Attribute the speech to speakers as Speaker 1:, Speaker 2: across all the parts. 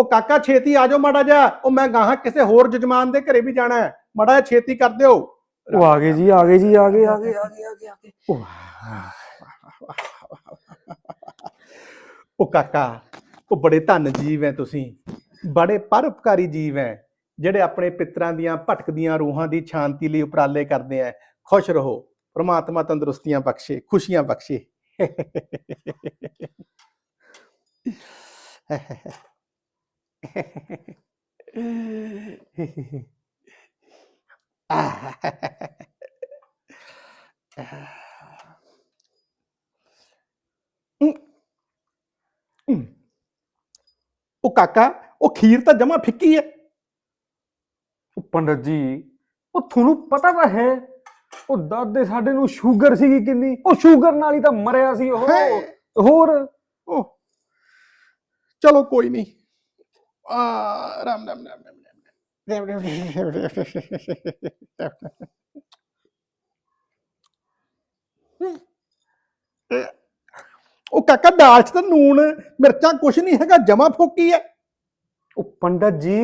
Speaker 1: ਉਹ ਕਾਕਾ ਛੇਤੀ ਆ ਜਾਓ ਮਾੜਾ ਜਿਹਾ। ਉਹ ਮੈਂ ਗਾਹਾਂ ਕਿਸੇ ਹੋਰ ਜਜਮਾਨ ਦੇ ਘਰੇ ਵੀ ਜਾਣਾ ਹੈ। ਮਾੜਾ ਜਿਹਾ ਛੇਤੀ ਕਰ ਦਿਓ।
Speaker 2: ਉਹ ਆ ਗਏ ਜੀ ਆ ਗਏ ਜੀ ਆ ਗਏ ਆ ਗਏ ਆ ਗਏ ਆ ਗਏ ਆ ਗਏ।
Speaker 1: ਉਹ ਕਾਕਾ ਉਹ ਬੜੇ ਧੰਨ ਜੀਵ ਹੈ ਤੁਸੀਂ। ਬੜੇ ਪਰਉਪਕਾਰੀ ਜੀਵ ਹੈ। ਜਿਹੜੇ ਆਪਣੇ ਪਿਤਰਾਂ ਦੀਆਂ ਭਟਕਦੀਆਂ ਰੂਹਾਂ ਦੀ ਸ਼ਾਂਤੀ ਲਈ ਉਪਰਾਲੇ ਕਰਦੇ ਆ ਖੁਸ਼ ਰਹੋ। ਪ੍ਰਮਾਤਮਾ ਤੰਦਰੁਸਤੀਆਂ ਬਖਸ਼ੇ ਖੁਸ਼ੀਆਂ ਬਖਸ਼ੇ। ਉਹ ਕਾਕਾ ਉਹ ਖੀਰ ਤਾਂ ਜਮਾ ਫਿੱਕੀ ਹੈ।
Speaker 2: ਉਹ ਪੰਡਤ ਜੀ ਉਹ ਤੁਹਾਨੂੰ ਪਤਾ ਤਾਂ ਹੈ ਉਹ ਦਾਦੇ ਸਾਡੇ ਨੂੰ ਸ਼ੂਗਰ ਸੀਗੀ ਕਿੰਨੀ ਉਹ ਸ਼ੂਗਰ ਨਾਲ ਹੀ ਤਾਂ ਮਰਿਆ ਸੀ ਉਹ। ਹੋਰ।
Speaker 1: ਉਹ ਚਲੋ ਕੋਈ ਨਹੀਂ। ਉਹ ਕਾਕਾ ਦਾਲ ਚ ਤਾਂ ਨੂਣ ਮਿਰਚਾਂ ਕੁਛ ਨਹੀਂ ਹੈਗਾ ਜਮਾ ਫੋਕੀ ਹੈ
Speaker 2: ਉਹ ਪੰਡਤ ਜੀ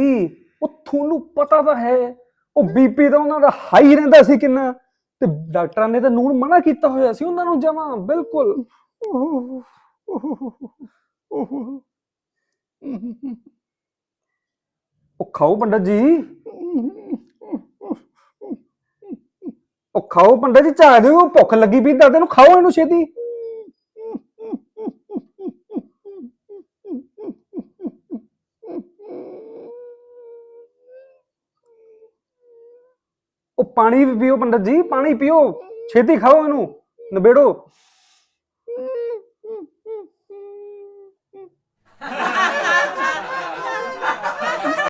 Speaker 2: ਉਹ ਤੁਹਾਨੂੰ ਪਤਾ ਤਾਂ ਹੈ ਉਹ ਬੀਪੀ ਤਾਂ ਉਹਨਾਂ ਦਾ ਹਾਈ ਰਹਿੰਦਾ ਸੀ ਕਿੰਨਾ ਤੇ ਡਾਕਟਰਾਂ ਨੇ ਤਾਂ ਨੂਣ ਮਨਾ ਕੀਤਾ ਹੋਇਆ ਸੀ ਉਹਨਾਂ ਨੂੰ ਜਮਾ ਬਿਲਕੁਲ ਉਹ ਖਾਓ ਪੰਡਤ ਜੀ। ਉਹ ਖਾਓ ਪੰਡਤ ਜੀ ਚਾਹ ਦਿਓ, ਭੁੱਖ ਲੱਗੀ ਪਈ ਦਾਦੇ ਨੂੰ ਖਾਓ ਇਹਨੂੰ ਛੇਤੀ। ਉਹ ਪਾਣੀ ਵੀ ਪੀਓ ਪੰਡਤ ਜੀ, ਪਾਣੀ ਪੀਓ, ਛੇਤੀ ਖਾਓ ਇਹਨੂੰ, ਨਿਬੇੜੋ।